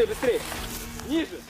Быстрее, быстрее. Ниже.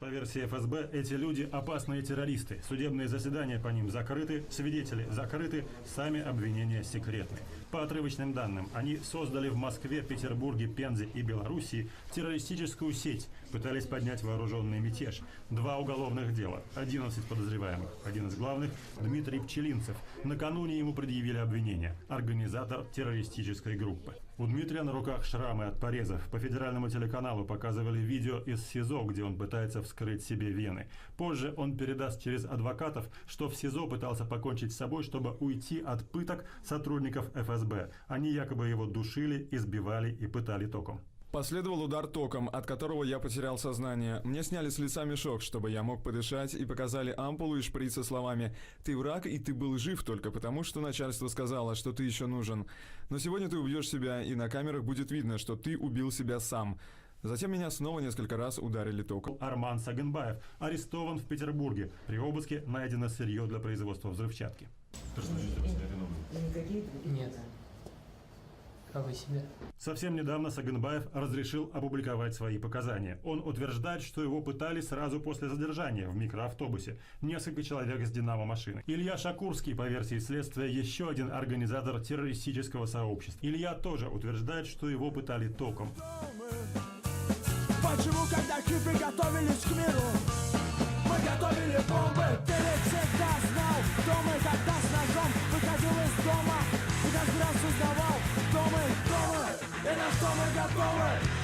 По версии ФСБ, эти люди – опасные террористы. Судебные заседания по ним закрыты, свидетели закрыты, сами обвинения секретны. По отрывочным данным, они создали в Москве, Петербурге, Пензе и Белоруссии террористическую сеть, пытались поднять вооруженный мятеж. Два уголовных дела, 11 подозреваемых. Один из главных – Дмитрий Пчелинцев. Накануне ему предъявили обвинение – организатор террористической группы. У Дмитрия на руках шрамы от порезов. По федеральному телеканалу показывали видео из СИЗО, где он пытается вскрыть себе вены. Позже он передаст через адвокатов, что в СИЗО пытался покончить с собой, чтобы уйти от пыток сотрудников ФСБ. Они якобы его душили, избивали и пытали током. Последовал удар током, от которого я потерял сознание. Мне сняли с лица мешок, чтобы я мог подышать, и показали ампулу и шприц со словами «Ты враг, и ты был жив только потому, что начальство сказало, что ты еще нужен. Но сегодня ты убьешь себя, и на камерах будет видно, что ты убил себя сам». Затем меня снова несколько раз ударили током. Арман Саганбаев арестован в Петербурге. При обыске найдено сырье для производства взрывчатки. Нет. Как вы себя? Совсем недавно Саганбаев разрешил опубликовать свои показания. Он утверждает, что его пытали сразу после задержания в микроавтобусе. Несколько человек с «Динамо-машины». Илья Шакурский, по версии следствия, еще один организатор террористического сообщества. Илья тоже утверждает, что его пытали током. Почему, когда хиппи готовились к миру, мы готовили бомбы? Перед всегда знал, кто мы, когда кто мы, кто мы, и на что мы готовы.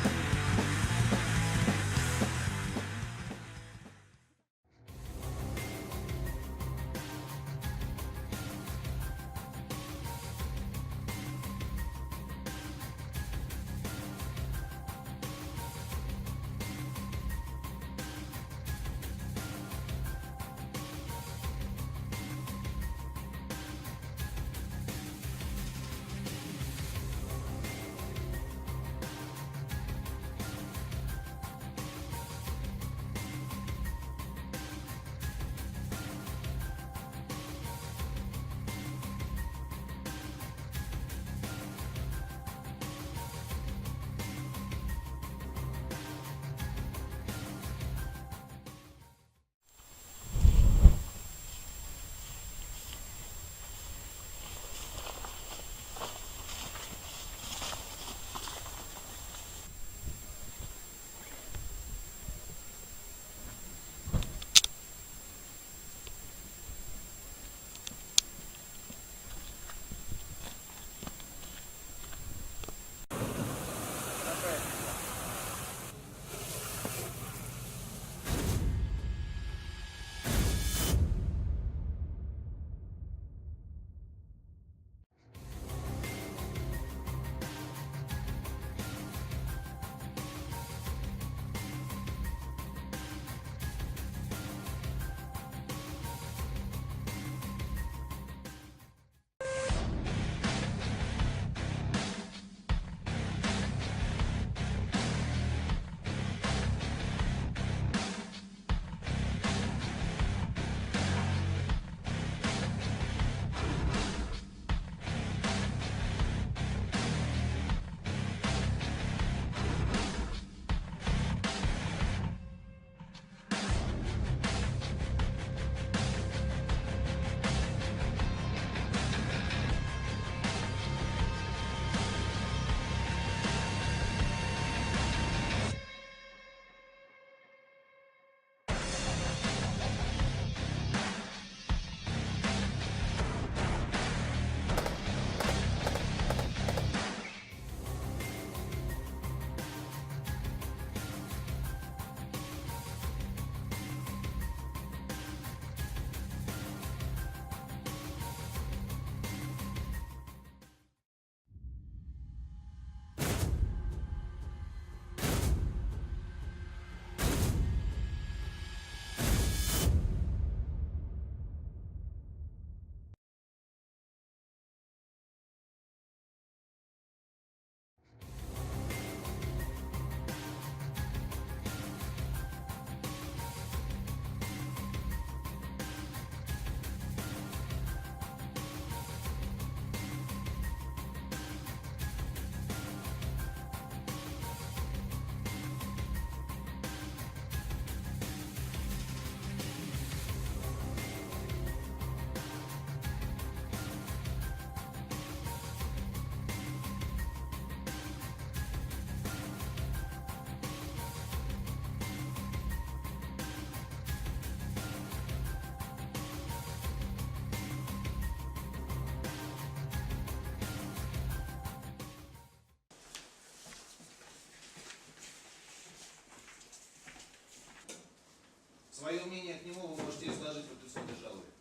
Свое мнение к нему вы можете изложить в апелляционной жалобе.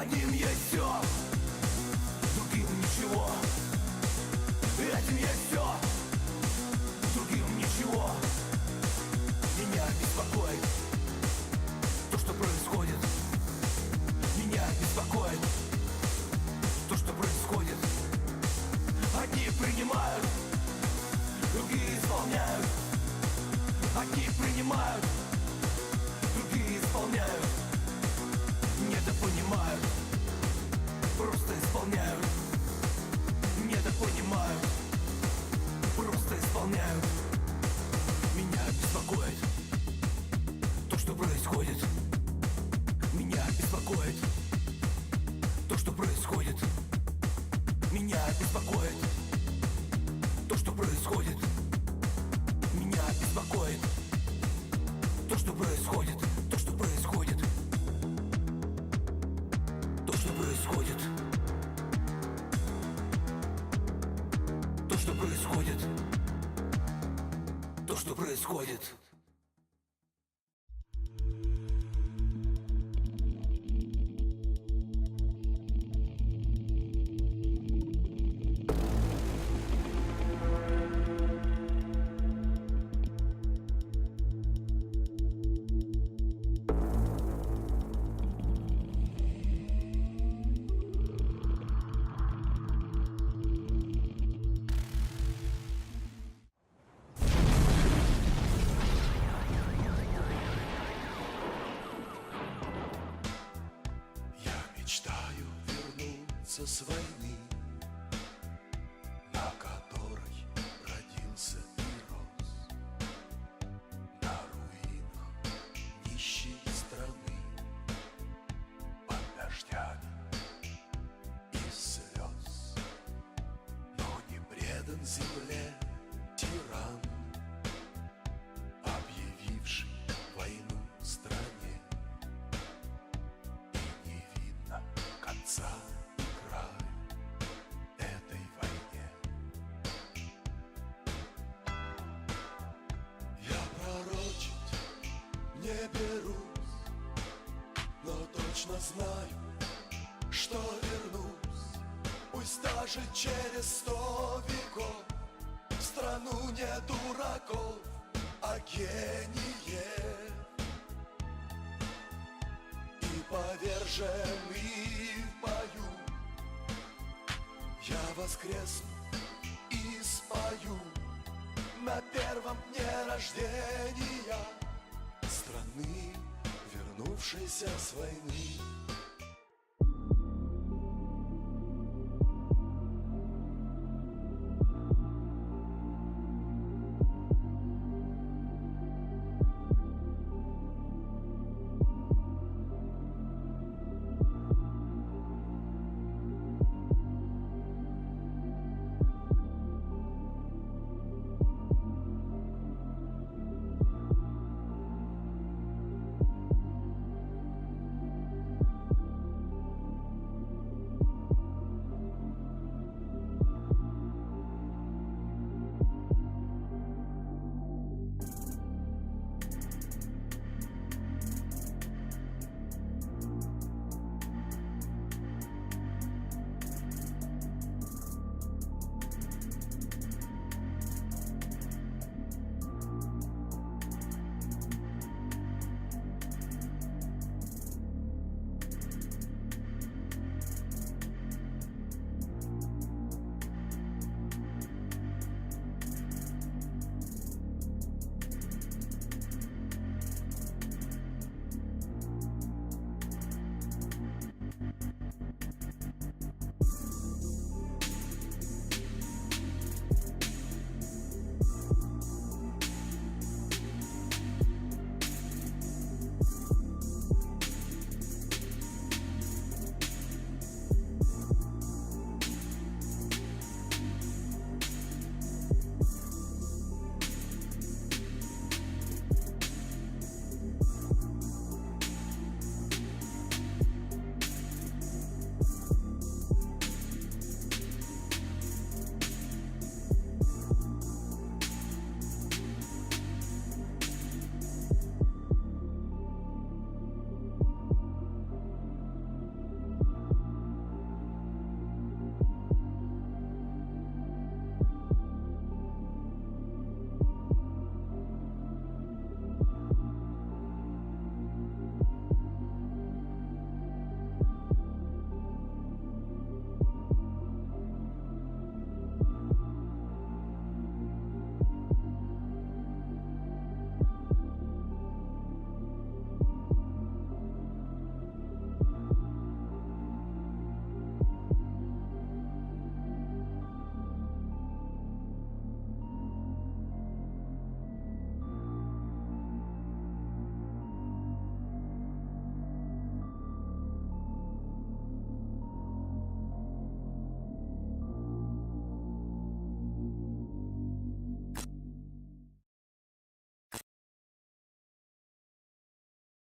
Одним есть все, другим ничего. Этим есть все, другим ничего. Меня беспокоит то, что происходит. Меня беспокоит то, что происходит. Одни принимают, другие исполняют. Одни принимают, другие исполняют. Просто исполняют. Недопонимают, просто исполняют. Меня беспокоит то, что происходит. Происходит. То, что происходит. Даже через сто веков в страну не дураков, а гениев и поверженный в бою. Я воскресну и спою на первом дне рождения страны, вернувшейся с войны.